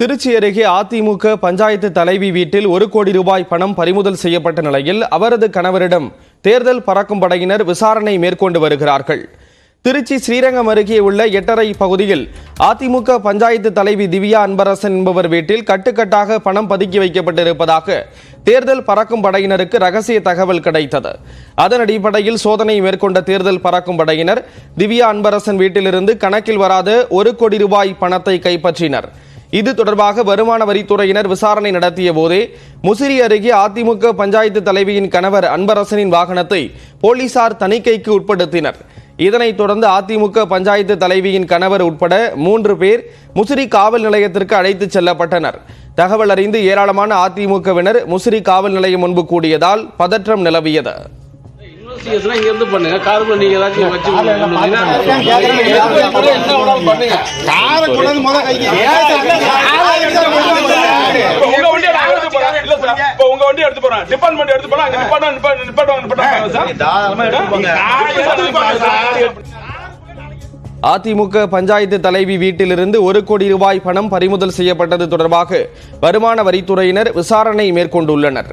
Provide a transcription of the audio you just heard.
திருச்சி அருகே அதிமுக பஞ்சாயத்து தலைவி வீட்டில் ஒரு கோடி ரூபாய் பணம் பறிமுதல் செய்யப்பட்ட நிலையில் அவரது கணவரிடம் தேர்தல் பறக்கும் படையினர் விசாரணை மேற்கொண்டு வருகிறார்கள். திருச்சி ஸ்ரீரங்கம் அருகே உள்ள எட்டரை பகுதியில் அதிமுக பஞ்சாயத்து தலைவி திவ்யா அன்பரசன் என்பவர் வீட்டில் கட்டுக்கட்டாக பணம் பதுக்கி வைக்கப்பட்டிருப்பதாக தேர்தல் பறக்கும் படையினருக்கு ரகசிய தகவல் கிடைத்தது. அதன் அடிப்படையில் சோதனை மேற்கொண்ட தேர்தல் பறக்கும் படையினர் திவ்யா அன்பரசன் வீட்டிலிருந்து கணக்கில் வராத ஒரு கோடி ரூபாய் பணத்தை கைப்பற்றினர். இது தொடர்பாக வருமான வரித்துறையினர் விசாரணை நடத்திய போதே முசிறி அருகே அதிமுக பஞ்சாயத்து தலைவியின் கணவர் அன்பரசனின் வாகனத்தை போலீசார் தணிக்கைக்கு உட்படுத்தினர். இதனைத் தொடர்ந்து அதிமுக பஞ்சாயத்து தலைவியின் கணவர் உட்பட மூன்று பேர் முசிறி காவல் நிலையத்திற்கு அழைத்துச் செல்லப்பட்டனர். தகவல் அறிந்து ஏராளமான அதிமுகவினர் முசிறி காவல் நிலையம் முன்பு கூடியதால் பதற்றம் நிலவியது. இங்க இருந்து பண்ணுங்க. கார்ல நீங்க ஏதாச்சும் வச்சு காரை முத உங்க வண்டி எடுத்து போறேன் டிபார்ட்மெண்ட் எடுத்து போறேன் அங்க சார்? தாராளமா எடுத்து போங்க. சார்? அதிமுக பஞ்சாயத்து தலைவி வீட்டிலிருந்து ஒரு கோடி ரூபாய் பணம் பறிமுதல் செய்யப்பட்டது தொடர்பாக வருமான வரித்துறையினர் விசாரணை மேற்கொண்டுள்ளனர்.